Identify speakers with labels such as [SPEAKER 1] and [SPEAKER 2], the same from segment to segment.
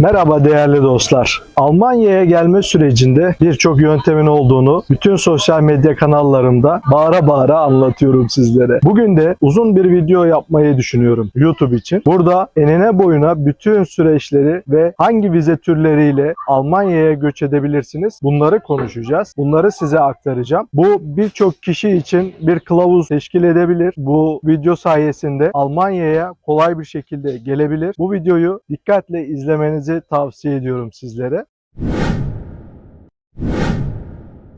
[SPEAKER 1] Merhaba değerli dostlar. Almanya'ya gelme sürecinde birçok yöntemin olduğunu bütün sosyal medya kanallarımda bağıra bağıra anlatıyorum sizlere. Bugün de uzun bir video yapmayı düşünüyorum YouTube için. Burada enine boyuna bütün süreçleri ve hangi vize türleriyle Almanya'ya göç edebilirsiniz bunları konuşacağız. Bunları size aktaracağım. Bu birçok kişi için bir kılavuz teşkil edebilir. Bu video sayesinde Almanya'ya kolay bir şekilde gelebilir. Bu videoyu dikkatle izlemenizi tavsiye ediyorum sizlere.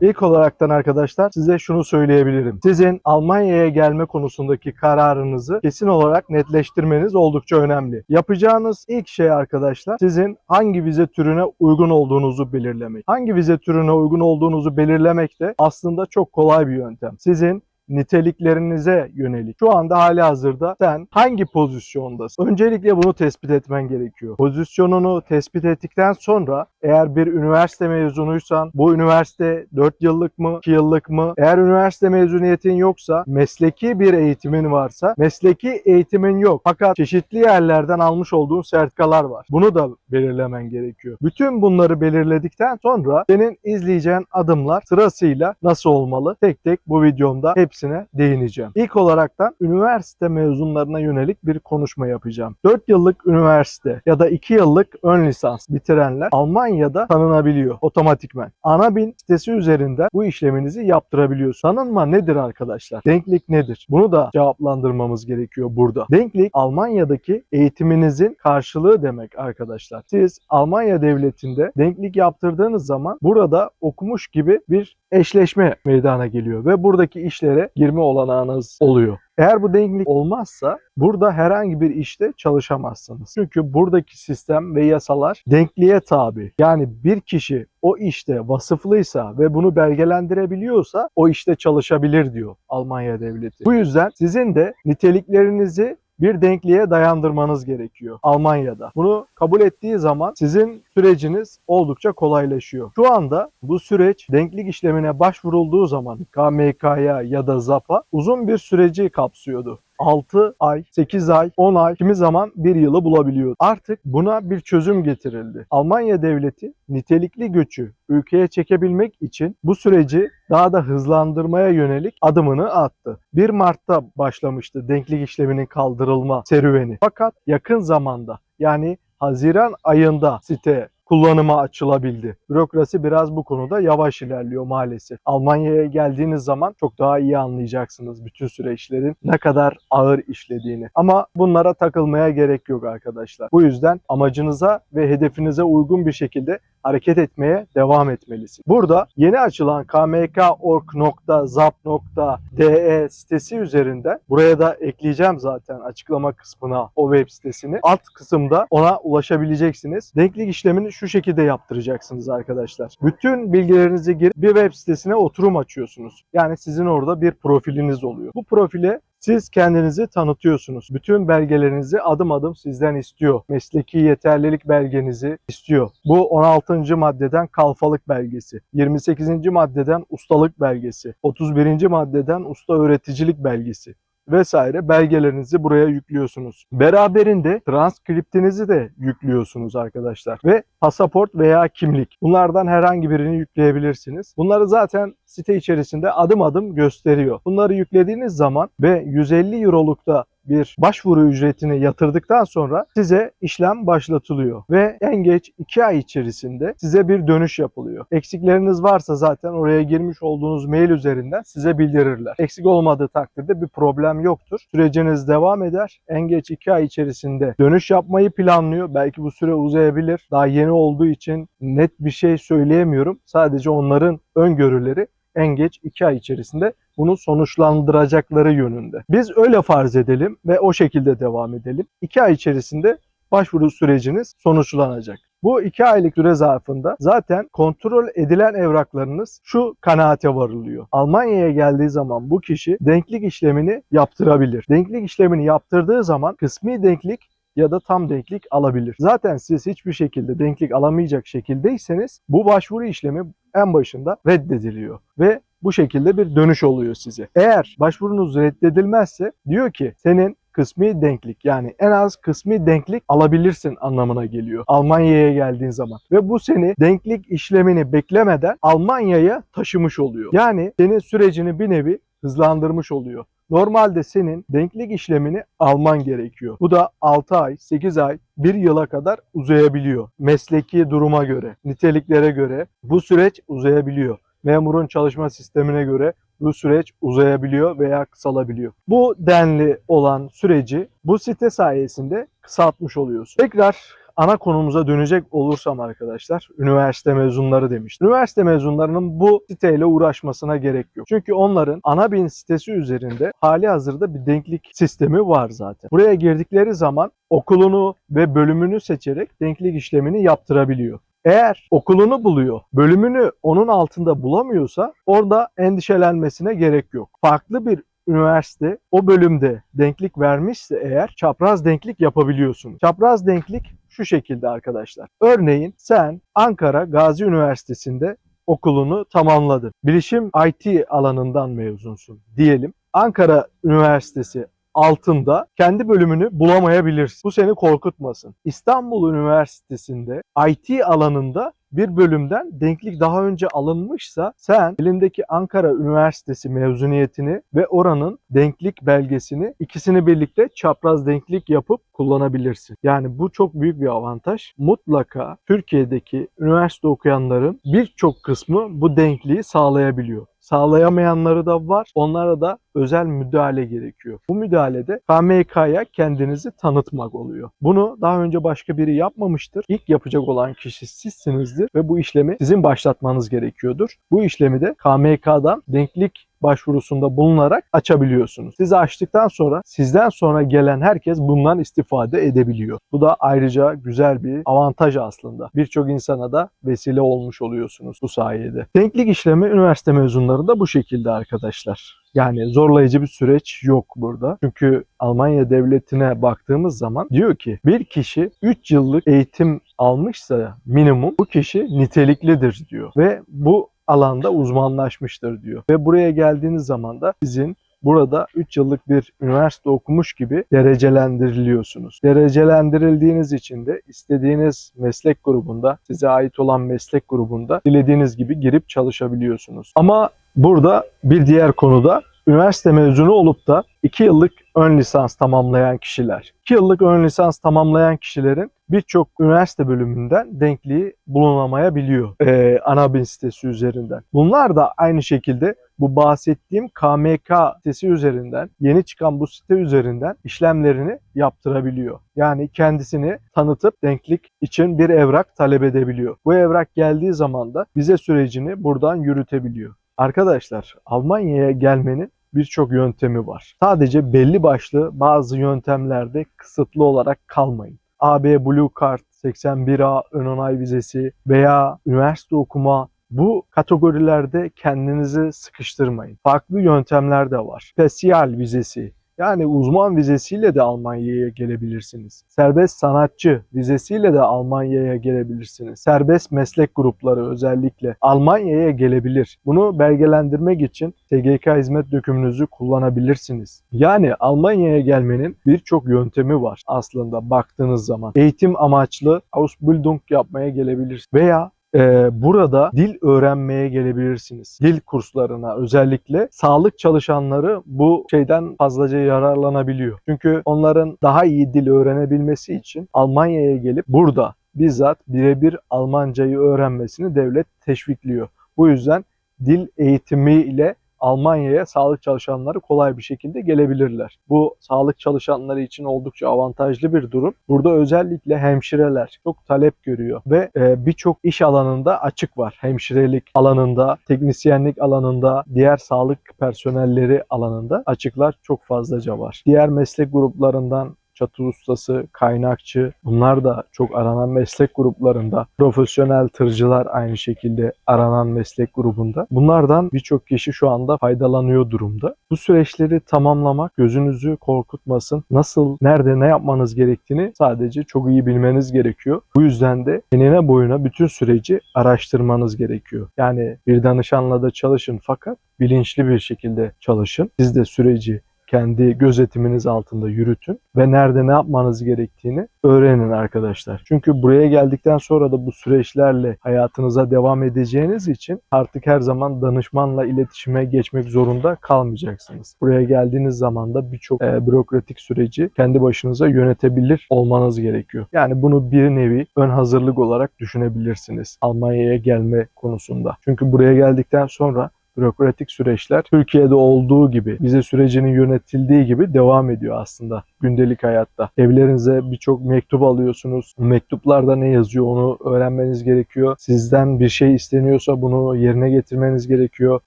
[SPEAKER 1] İlk olaraktan arkadaşlar size şunu söyleyebilirim. Sizin Almanya'ya gelme konusundaki kararınızı kesin olarak netleştirmeniz oldukça önemli. Yapacağınız ilk şey arkadaşlar sizin hangi vize türüne uygun olduğunuzu belirlemek. Hangi vize türüne uygun olduğunuzu belirlemek de aslında çok kolay bir yöntem. Sizin niteliklerinize yönelik. Şu anda hali hazırda sen hangi pozisyondasın? Öncelikle bunu tespit etmen gerekiyor. Pozisyonunu tespit ettikten sonra eğer bir üniversite mezunuysan bu üniversite 4 yıllık mı 2 yıllık mı? Eğer üniversite mezuniyetin yoksa mesleki bir eğitimin varsa mesleki eğitimin yok. Fakat çeşitli yerlerden almış olduğun sertifikalar var. Bunu da belirlemen gerekiyor. Bütün bunları belirledikten sonra senin izleyeceğin adımlar sırasıyla nasıl olmalı? Tek tek bu videomda hepsine değineceğim. İlk olaraktan üniversite mezunlarına yönelik bir konuşma yapacağım. 4 yıllık üniversite ya da 2 yıllık ön lisans bitirenler Almanya'da tanınabiliyor otomatikmen. Anabin sitesi üzerinden bu işleminizi yaptırabiliyorsunuz. Tanınma nedir arkadaşlar? Denklik nedir? Bunu da cevaplandırmamız gerekiyor burada. Denklik Almanya'daki eğitiminizin karşılığı demek arkadaşlar. Siz Almanya devletinde denklik yaptırdığınız zaman burada okumuş gibi bir eşleşme meydana geliyor ve buradaki işlere girme olanağınız oluyor. Eğer bu denklik olmazsa burada herhangi bir işte çalışamazsınız. Çünkü buradaki sistem ve yasalar denkliğe tabi. Yani bir kişi o işte vasıflıysa ve bunu belgelendirebiliyorsa o işte çalışabilir diyor Almanya devleti. Bu yüzden sizin de niteliklerinizi bir denkliğe dayandırmanız gerekiyor Almanya'da. Bunu kabul ettiği zaman sizin süreciniz oldukça kolaylaşıyor. Şu anda bu süreç denklik işlemine başvurulduğu zaman KMK'ya ya da ZAP'a uzun bir süreci kapsıyordu. 6 ay, 8 ay, 10 ay, kimi zaman 1 yılı bulabiliyor. Artık buna bir çözüm getirildi. Almanya devleti nitelikli göçü ülkeye çekebilmek için bu süreci daha da hızlandırmaya yönelik adımını attı. 1 Mart'ta başlamıştı denklik işleminin kaldırılma serüveni. Fakat yakın zamanda yani Haziran ayında site kullanıma açılabildi. Bürokrasi biraz bu konuda yavaş ilerliyor maalesef. Almanya'ya geldiğiniz zaman çok daha iyi anlayacaksınız bütün süreçlerin ne kadar ağır işlediğini. Ama bunlara takılmaya gerek yok arkadaşlar. Bu yüzden amacınıza ve hedefinize uygun bir şekilde hareket etmeye devam etmelisiniz. Burada yeni açılan kmk.org.zap.de sitesi üzerinden buraya da ekleyeceğim zaten açıklama kısmına o web sitesini. Alt kısımda ona ulaşabileceksiniz. Denklik işlemini şu şekilde yaptıracaksınız arkadaşlar. Bütün bilgilerinizi girip bir web sitesine oturum açıyorsunuz. Yani sizin orada bir profiliniz oluyor. Bu profile siz kendinizi tanıtıyorsunuz. Bütün belgelerinizi adım adım sizden istiyor. Mesleki yeterlilik belgenizi istiyor. Bu 16. maddeden kalfalık belgesi, 28. maddeden ustalık belgesi, 31. maddeden usta öğreticilik belgesi vesaire belgelerinizi buraya yüklüyorsunuz. Beraberinde transkriptinizi de yüklüyorsunuz arkadaşlar ve pasaport veya kimlik. Bunlardan herhangi birini yükleyebilirsiniz. Bunları zaten site içerisinde adım adım gösteriyor. Bunları yüklediğiniz zaman ve 150 eurolukta bir başvuru ücretini yatırdıktan sonra size işlem başlatılıyor ve en geç 2 ay içerisinde size bir dönüş yapılıyor. Eksikleriniz varsa zaten oraya girmiş olduğunuz mail üzerinden size bildirirler. Eksik olmadığı takdirde bir problem yoktur. Süreciniz devam eder. En geç 2 ay içerisinde dönüş yapmayı planlıyor. Belki bu süre uzayabilir. Daha yeni olduğu için net bir şey söyleyemiyorum. Sadece onların öngörüleri en geç 2 ay içerisinde bunu sonuçlandıracakları yönünde. Biz öyle farz edelim ve o şekilde devam edelim. 2 ay içerisinde başvuru süreciniz sonuçlanacak. Bu 2 aylık süre zarfında zaten kontrol edilen evraklarınız şu kanaate varılıyor. Almanya'ya geldiği zaman bu kişi denklik işlemini yaptırabilir. Denklik işlemini yaptırdığı zaman kısmi denklik ya da tam denklik alabilir. Zaten siz hiçbir şekilde denklik alamayacak şekildeyseniz bu başvuru işlemi en başında reddediliyor ve bu şekilde bir dönüş oluyor size. Eğer başvurunuz reddedilmezse diyor ki senin kısmi denklik yani en az kısmi denklik alabilirsin anlamına geliyor Almanya'ya geldiğin zaman. Ve bu seni denklik işlemini beklemeden Almanya'ya taşımış oluyor. Yani senin sürecini bir nevi hızlandırmış oluyor. Normalde senin denklik işlemini alman gerekiyor. Bu da 6 ay, 8 ay, 1 yıla kadar uzayabiliyor. Mesleki duruma göre, niteliklere göre bu süreç uzayabiliyor. Memurun çalışma sistemine göre bu süreç uzayabiliyor veya kısalabiliyor. Bu denli olan süreci bu site sayesinde kısaltmış oluyorsun. Tekrar ana konumuza dönecek olursam arkadaşlar, üniversite mezunları demiştim. Üniversite mezunlarının bu siteyle uğraşmasına gerek yok. Çünkü onların ana bin sitesi üzerinde hali hazırda bir denklik sistemi var zaten. Buraya girdikleri zaman okulunu ve bölümünü seçerek denklik işlemini yaptırabiliyor. Eğer okulunu buluyor, bölümünü onun altında bulamıyorsa orada endişelenmesine gerek yok. Farklı bir üniversite o bölümde denklik vermişse eğer çapraz denklik yapabiliyorsun. Çapraz denklik şu şekilde arkadaşlar. Örneğin sen Ankara Gazi Üniversitesi'nde okulunu tamamladın. Bilişim IT alanından mezunsun diyelim. Ankara Üniversitesi altında kendi bölümünü bulamayabilirsin. Bu seni korkutmasın. İstanbul Üniversitesi'nde IT alanında bir bölümden denklik daha önce alınmışsa sen elindeki Ankara Üniversitesi mezuniyetini ve oranın denklik belgesini ikisini birlikte çapraz denklik yapıp kullanabilirsin. Yani bu çok büyük bir avantaj. Mutlaka Türkiye'deki üniversite okuyanların birçok kısmı bu denkliği sağlayabiliyor. Sağlayamayanları da var. Onlara da özel müdahale gerekiyor. Bu müdahalede KMK'ya kendinizi tanıtmak oluyor. Bunu daha önce başka biri yapmamıştır. İlk yapacak olan kişi sizsinizdir ve bu işlemi sizin başlatmanız gerekiyordur. Bu işlemi de KMK'dan denklik başvurusunda bulunarak açabiliyorsunuz. Siz açtıktan sonra sizden sonra gelen herkes bundan istifade edebiliyor. Bu da ayrıca güzel bir avantaj aslında. Birçok insana da vesile olmuş oluyorsunuz bu sayede. Denklik işlemi üniversite mezunlarında bu şekilde arkadaşlar. Yani zorlayıcı bir süreç yok burada. Çünkü Almanya devletine baktığımız zaman diyor ki bir kişi 3 yıllık eğitim almışsa minimum bu kişi niteliklidir diyor. Ve bu alanda uzmanlaşmıştır diyor. Ve buraya geldiğiniz zaman da sizin burada 3 yıllık bir üniversite okumuş gibi derecelendiriliyorsunuz. Derecelendirildiğiniz için de istediğiniz meslek grubunda, size ait olan meslek grubunda dilediğiniz gibi girip çalışabiliyorsunuz. Ama burada bir diğer konuda üniversite mezunu olup da 2 yıllık ön lisans tamamlayan kişiler. 2 yıllık ön lisans tamamlayan kişilerin birçok üniversite bölümünden denkliği bulunamayabiliyor ee, ana bin sitesi üzerinden. Bunlar da aynı şekilde bu bahsettiğim KMK sitesi üzerinden, yeni çıkan bu site üzerinden işlemlerini yaptırabiliyor. Yani kendisini tanıtıp denklik için bir evrak talep edebiliyor. Bu evrak geldiği zaman da vize sürecini buradan yürütebiliyor. Arkadaşlar Almanya'ya gelmenin birçok yöntemi var. Sadece belli başlı bazı yöntemlerde kısıtlı olarak kalmayın. AB Blue Card, 81A ön onay vizesi veya üniversite okuma bu kategorilerde kendinizi sıkıştırmayın. Farklı yöntemler de var. Spesiyal vizesi yani uzman vizesiyle de Almanya'ya gelebilirsiniz. Serbest sanatçı vizesiyle de Almanya'ya gelebilirsiniz. Serbest meslek grupları özellikle Almanya'ya gelebilir. Bunu belgelendirmek için TGK hizmet dökümünüzü kullanabilirsiniz. Yani Almanya'ya gelmenin birçok yöntemi var aslında baktığınız zaman. Eğitim amaçlı Ausbildung yapmaya gelebilir veya ee, burada dil öğrenmeye gelebilirsiniz. Dil kurslarına özellikle sağlık çalışanları bu şeyden fazlaca yararlanabiliyor. Çünkü onların daha iyi dil öğrenebilmesi için Almanya'ya gelip burada bizzat birebir Almancayı öğrenmesini devlet teşvikliyor. Bu yüzden dil eğitimi ile Almanya'ya sağlık çalışanları kolay bir şekilde gelebilirler. Bu sağlık çalışanları için oldukça avantajlı bir durum. Burada özellikle hemşireler çok talep görüyor ve e, birçok iş alanında açık var. Hemşirelik alanında, teknisyenlik alanında, diğer sağlık personelleri alanında açıklar çok fazlaca var. Diğer meslek gruplarından çatı ustası, kaynakçı bunlar da çok aranan meslek gruplarında. Profesyonel tırcılar aynı şekilde aranan meslek grubunda. Bunlardan birçok kişi şu anda faydalanıyor durumda. Bu süreçleri tamamlamak gözünüzü korkutmasın. Nasıl, nerede ne yapmanız gerektiğini sadece çok iyi bilmeniz gerekiyor. Bu yüzden de enine boyuna bütün süreci araştırmanız gerekiyor. Yani bir danışanla da çalışın fakat bilinçli bir şekilde çalışın. Siz de süreci kendi gözetiminiz altında yürütün ve nerede ne yapmanız gerektiğini öğrenin arkadaşlar. Çünkü buraya geldikten sonra da bu süreçlerle hayatınıza devam edeceğiniz için artık her zaman danışmanla iletişime geçmek zorunda kalmayacaksınız. Buraya geldiğiniz zaman da birçok e, bürokratik süreci kendi başınıza yönetebilir olmanız gerekiyor. Yani bunu bir nevi ön hazırlık olarak düşünebilirsiniz Almanya'ya gelme konusunda. Çünkü buraya geldikten sonra bürokratik süreçler Türkiye'de olduğu gibi, vize sürecinin yönetildiği gibi devam ediyor aslında gündelik hayatta. Evlerinize birçok mektup alıyorsunuz. Mektuplarda ne yazıyor onu öğrenmeniz gerekiyor. Sizden bir şey isteniyorsa bunu yerine getirmeniz gerekiyor.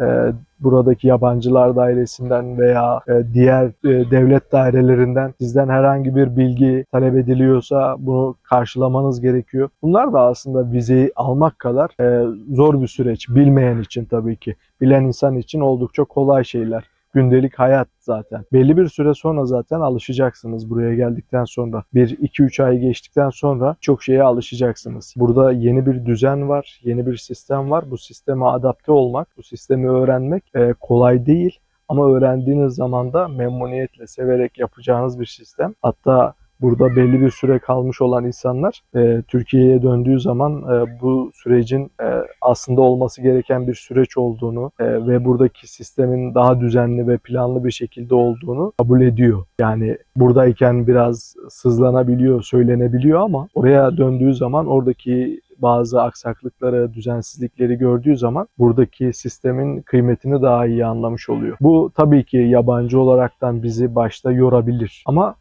[SPEAKER 1] Ee, buradaki yabancılar dairesinden veya e, diğer e, devlet dairelerinden sizden herhangi bir bilgi talep ediliyorsa bunu karşılamanız gerekiyor. Bunlar da aslında vizeyi almak kadar e, zor bir süreç. Bilmeyen için tabii ki. Bilen insan için oldukça kolay şeyler gündelik hayat zaten. Belli bir süre sonra zaten alışacaksınız buraya geldikten sonra. 1-2-3 ay geçtikten sonra çok şeye alışacaksınız. Burada yeni bir düzen var, yeni bir sistem var. Bu sisteme adapte olmak, bu sistemi öğrenmek e, kolay değil. Ama öğrendiğiniz zaman da memnuniyetle, severek yapacağınız bir sistem. Hatta burada belli bir süre kalmış olan insanlar e, Türkiye'ye döndüğü zaman e, bu sürecin e, aslında olması gereken bir süreç olduğunu e, ve buradaki sistemin daha düzenli ve planlı bir şekilde olduğunu kabul ediyor. Yani buradayken biraz sızlanabiliyor, söylenebiliyor ama oraya döndüğü zaman oradaki bazı aksaklıkları, düzensizlikleri gördüğü zaman buradaki sistemin kıymetini daha iyi anlamış oluyor. Bu tabii ki yabancı olaraktan bizi başta yorabilir ama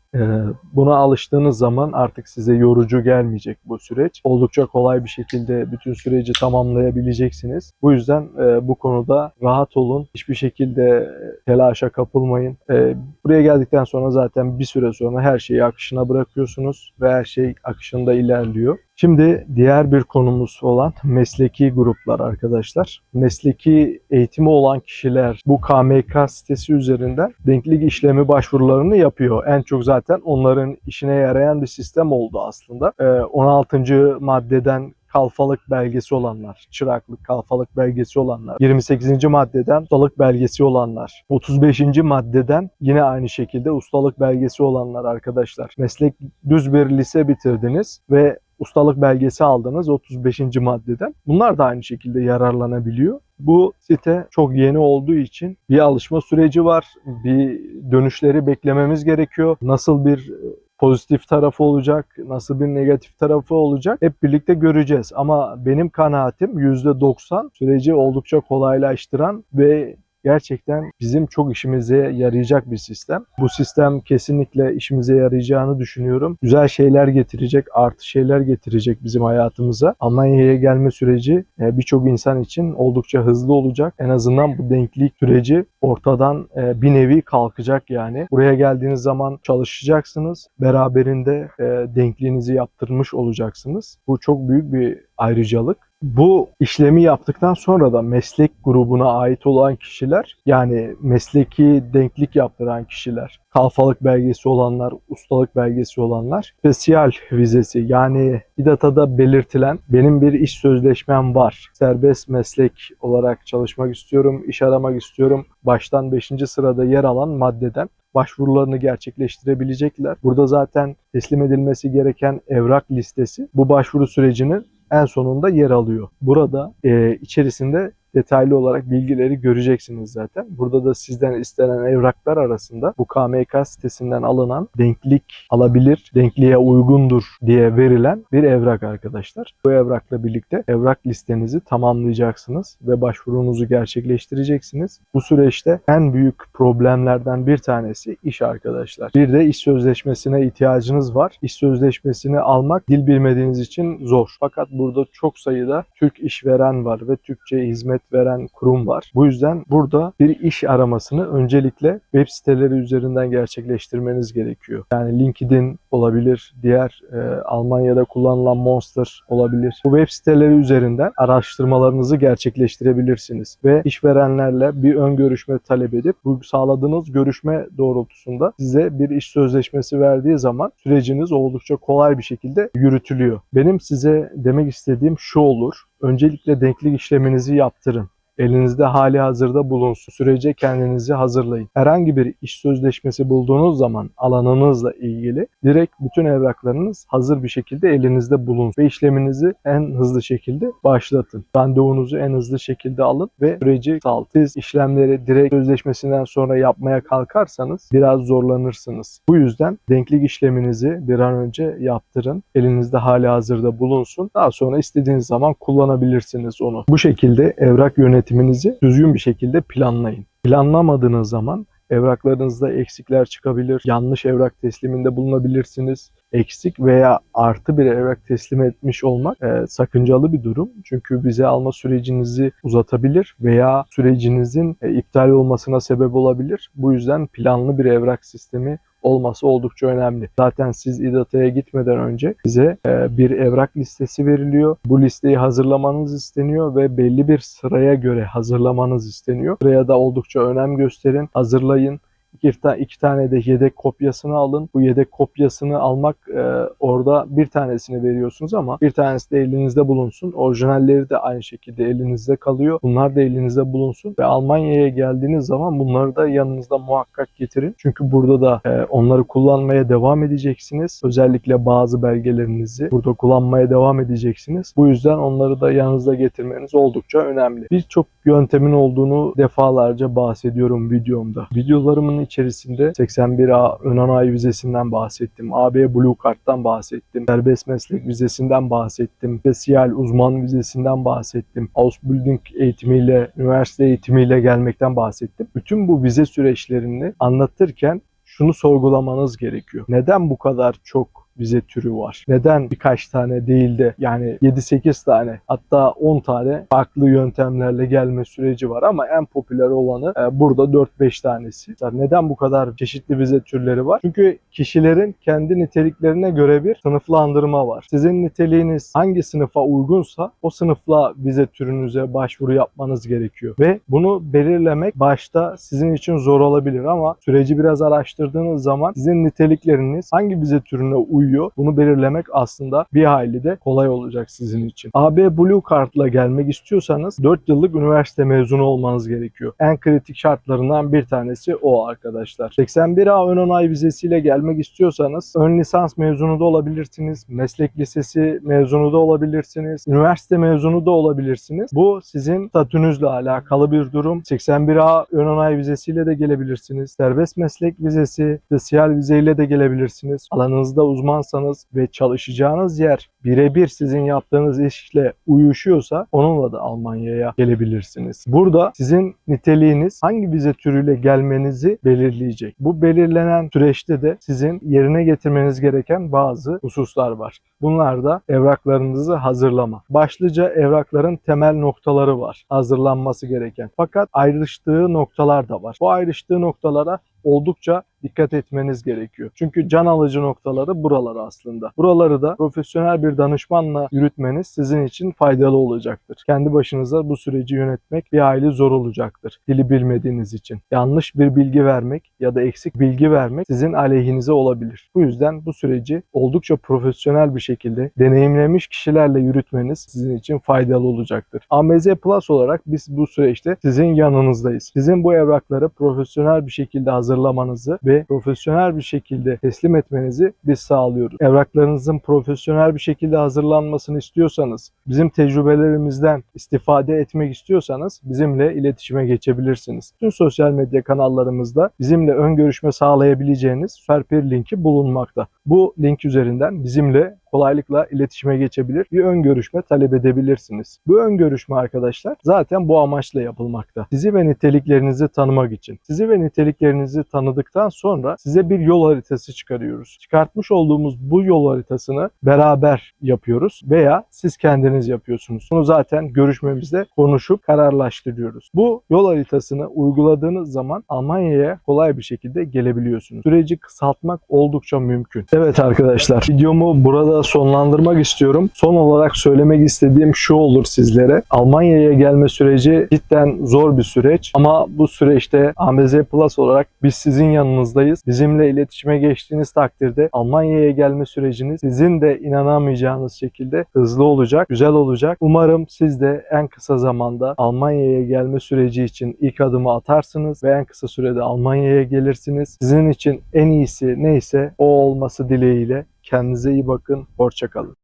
[SPEAKER 1] buna alıştığınız zaman artık size yorucu gelmeyecek bu süreç. Oldukça kolay bir şekilde bütün süreci tamamlayabileceksiniz. Bu yüzden e, bu konuda rahat olun. Hiçbir şekilde telaşa kapılmayın. E, buraya geldikten sonra zaten bir süre sonra her şeyi akışına bırakıyorsunuz ve her şey akışında ilerliyor. Şimdi diğer bir konumuz olan mesleki gruplar arkadaşlar. Mesleki eğitimi olan kişiler bu KMK sitesi üzerinden denklik işlemi başvurularını yapıyor. En çok zaten onların işine yarayan bir sistem oldu aslında. Ee, 16. maddeden kalfalık belgesi olanlar, çıraklık kalfalık belgesi olanlar, 28. maddeden ustalık belgesi olanlar, 35. maddeden yine aynı şekilde ustalık belgesi olanlar arkadaşlar. Meslek düz bir lise bitirdiniz ve ustalık belgesi aldınız 35. maddeden. Bunlar da aynı şekilde yararlanabiliyor. Bu site çok yeni olduğu için bir alışma süreci var. Bir dönüşleri beklememiz gerekiyor. Nasıl bir pozitif tarafı olacak, nasıl bir negatif tarafı olacak hep birlikte göreceğiz. Ama benim kanaatim %90 süreci oldukça kolaylaştıran ve gerçekten bizim çok işimize yarayacak bir sistem. Bu sistem kesinlikle işimize yarayacağını düşünüyorum. Güzel şeyler getirecek, artı şeyler getirecek bizim hayatımıza. Almanya'ya gelme süreci e, birçok insan için oldukça hızlı olacak. En azından bu denklik süreci ortadan e, bir nevi kalkacak yani. Buraya geldiğiniz zaman çalışacaksınız. Beraberinde e, denkliğinizi yaptırmış olacaksınız. Bu çok büyük bir ayrıcalık. Bu işlemi yaptıktan sonra da meslek grubuna ait olan kişiler yani mesleki denklik yaptıran kişiler, kalfalık belgesi olanlar, ustalık belgesi olanlar, spesiyal vizesi yani İDATA'da belirtilen benim bir iş sözleşmem var. Serbest meslek olarak çalışmak istiyorum, iş aramak istiyorum. Baştan 5. sırada yer alan maddeden başvurularını gerçekleştirebilecekler. Burada zaten teslim edilmesi gereken evrak listesi bu başvuru sürecinin en sonunda yer alıyor. Burada e, içerisinde detaylı olarak bilgileri göreceksiniz zaten. Burada da sizden istenen evraklar arasında bu KMK sitesinden alınan denklik alabilir, denkliğe uygundur diye verilen bir evrak arkadaşlar. Bu evrakla birlikte evrak listenizi tamamlayacaksınız ve başvurunuzu gerçekleştireceksiniz. Bu süreçte en büyük problemlerden bir tanesi iş arkadaşlar. Bir de iş sözleşmesine ihtiyacınız var. İş sözleşmesini almak dil bilmediğiniz için zor. Fakat burada çok sayıda Türk işveren var ve Türkçe hizmet veren kurum var. Bu yüzden burada bir iş aramasını öncelikle web siteleri üzerinden gerçekleştirmeniz gerekiyor. Yani LinkedIn olabilir, diğer e, Almanya'da kullanılan Monster olabilir. Bu web siteleri üzerinden araştırmalarınızı gerçekleştirebilirsiniz ve işverenlerle bir ön görüşme talep edip bu sağladığınız görüşme doğrultusunda size bir iş sözleşmesi verdiği zaman süreciniz oldukça kolay bir şekilde yürütülüyor. Benim size demek istediğim şu olur. Öncelikle denklik işleminizi yaptırın. Elinizde hali hazırda bulunsun. Sürece kendinizi hazırlayın. Herhangi bir iş sözleşmesi bulduğunuz zaman alanınızla ilgili direkt bütün evraklarınız hazır bir şekilde elinizde bulunsun ve işleminizi en hızlı şekilde başlatın. Randevunuzu en hızlı şekilde alın ve süreci sal. Siz işlemleri direkt sözleşmesinden sonra yapmaya kalkarsanız biraz zorlanırsınız. Bu yüzden denklik işleminizi bir an önce yaptırın. Elinizde hali hazırda bulunsun. Daha sonra istediğiniz zaman kullanabilirsiniz onu. Bu şekilde evrak yönetiminizi düzgün bir şekilde planlayın. Planlamadığınız zaman evraklarınızda eksikler çıkabilir. Yanlış evrak tesliminde bulunabilirsiniz. Eksik veya artı bir evrak teslim etmiş olmak e, sakıncalı bir durum. Çünkü vize alma sürecinizi uzatabilir veya sürecinizin e, iptal olmasına sebep olabilir. Bu yüzden planlı bir evrak sistemi olması oldukça önemli. Zaten siz İDATA'ya gitmeden önce size e, bir evrak listesi veriliyor. Bu listeyi hazırlamanız isteniyor ve belli bir sıraya göre hazırlamanız isteniyor. Sıraya da oldukça önem gösterin, hazırlayın. İki, iki tane de yedek kopyasını alın. Bu yedek kopyasını almak e, orada bir tanesini veriyorsunuz ama bir tanesi de elinizde bulunsun. Orijinalleri de aynı şekilde elinizde kalıyor. Bunlar da elinizde bulunsun ve Almanya'ya geldiğiniz zaman bunları da yanınızda muhakkak getirin. Çünkü burada da e, onları kullanmaya devam edeceksiniz. Özellikle bazı belgelerinizi burada kullanmaya devam edeceksiniz. Bu yüzden onları da yanınızda getirmeniz oldukça önemli. Birçok yöntemin olduğunu defalarca bahsediyorum videomda. Videolarımın içerisinde 81A ön vizesinden bahsettim. AB Blue Card'dan bahsettim. Serbest meslek vizesinden bahsettim. Spesiyal uzman vizesinden bahsettim. Ausbildung eğitimiyle, üniversite eğitimiyle gelmekten bahsettim. Bütün bu vize süreçlerini anlatırken şunu sorgulamanız gerekiyor. Neden bu kadar çok vize türü var? Neden birkaç tane değil de yani 7-8 tane hatta 10 tane farklı yöntemlerle gelme süreci var ama en popüler olanı e, burada 4-5 tanesi. Neden bu kadar çeşitli vize türleri var? Çünkü kişilerin kendi niteliklerine göre bir sınıflandırma var. Sizin niteliğiniz hangi sınıfa uygunsa o sınıfla vize türünüze başvuru yapmanız gerekiyor. Ve bunu belirlemek başta sizin için zor olabilir ama süreci biraz araştırdığınız zaman sizin nitelikleriniz hangi vize türüne uyuyor bunu belirlemek aslında bir hayli de kolay olacak sizin için. AB Blue Card'la gelmek istiyorsanız 4 yıllık üniversite mezunu olmanız gerekiyor. En kritik şartlarından bir tanesi o arkadaşlar. 81A ön onay vizesiyle gelmek istiyorsanız ön lisans mezunu da olabilirsiniz. Meslek lisesi mezunu da olabilirsiniz. Üniversite mezunu da olabilirsiniz. Bu sizin statünüzle alakalı bir durum. 81A ön onay vizesiyle de gelebilirsiniz. Serbest meslek vizesi, spesiyel vizeyle de gelebilirsiniz. Alanınızda uzmansanız ve çalışacağınız yer birebir sizin yaptığınız işle uyuşuyorsa onunla da Almanya'ya gelebilirsiniz. Burada sizin niteliğiniz hangi vize türüyle gelmenizi belirleyecek. Bu belirlenen süreçte de sizin yerine getirmeniz gereken bazı hususlar var. Bunlar da evraklarınızı hazırlama. Başlıca evrakların temel noktaları var. Hazırlanması gereken. Fakat ayrıştığı noktalar da var. Bu ayrıştığı noktalara oldukça dikkat etmeniz gerekiyor. Çünkü can alıcı noktaları buralar aslında. Buraları da profesyonel bir danışmanla yürütmeniz sizin için faydalı olacaktır. Kendi başınıza bu süreci yönetmek bir hayli zor olacaktır. Dili bilmediğiniz için. Yanlış bir bilgi vermek ya da eksik bilgi vermek sizin aleyhinize olabilir. Bu yüzden bu süreci oldukça profesyonel bir şekilde deneyimlemiş kişilerle yürütmeniz sizin için faydalı olacaktır. AMZ Plus olarak biz bu süreçte sizin yanınızdayız. Sizin bu evrakları profesyonel bir şekilde hazırlamanızı ve profesyonel bir şekilde teslim etmenizi biz sağlıyoruz. Evraklarınızın profesyonel bir şekilde hazırlanmasını istiyorsanız, bizim tecrübelerimizden istifade etmek istiyorsanız bizimle iletişime geçebilirsiniz. Tüm sosyal medya kanallarımızda bizimle ön görüşme sağlayabileceğiniz süper bir linki bulunmakta. Bu link üzerinden bizimle kolaylıkla iletişime geçebilir, bir ön görüşme talep edebilirsiniz. Bu ön görüşme arkadaşlar zaten bu amaçla yapılmakta. Sizi ve niteliklerinizi tanımak için. Sizi ve niteliklerinizi tanıdıktan sonra size bir yol haritası çıkarıyoruz. Çıkartmış olduğumuz bu yol haritasını beraber yapıyoruz veya siz kendiniz yapıyorsunuz. Bunu zaten görüşmemizde konuşup kararlaştırıyoruz. Bu yol haritasını uyguladığınız zaman Almanya'ya kolay bir şekilde gelebiliyorsunuz. Süreci kısaltmak oldukça mümkün. Evet arkadaşlar videomu burada sonlandırmak istiyorum. Son olarak söylemek istediğim şu olur sizlere. Almanya'ya gelme süreci cidden zor bir süreç ama bu süreçte AMZ Plus olarak biz sizin yanınızdayız. Bizimle iletişime geçtiğiniz takdirde Almanya'ya gelme süreciniz sizin de inanamayacağınız şekilde hızlı olacak, güzel olacak. Umarım siz de en kısa zamanda Almanya'ya gelme süreci için ilk adımı atarsınız ve en kısa sürede Almanya'ya gelirsiniz. Sizin için en iyisi neyse o olması dileğiyle kendinize iyi bakın, hoşçakalın.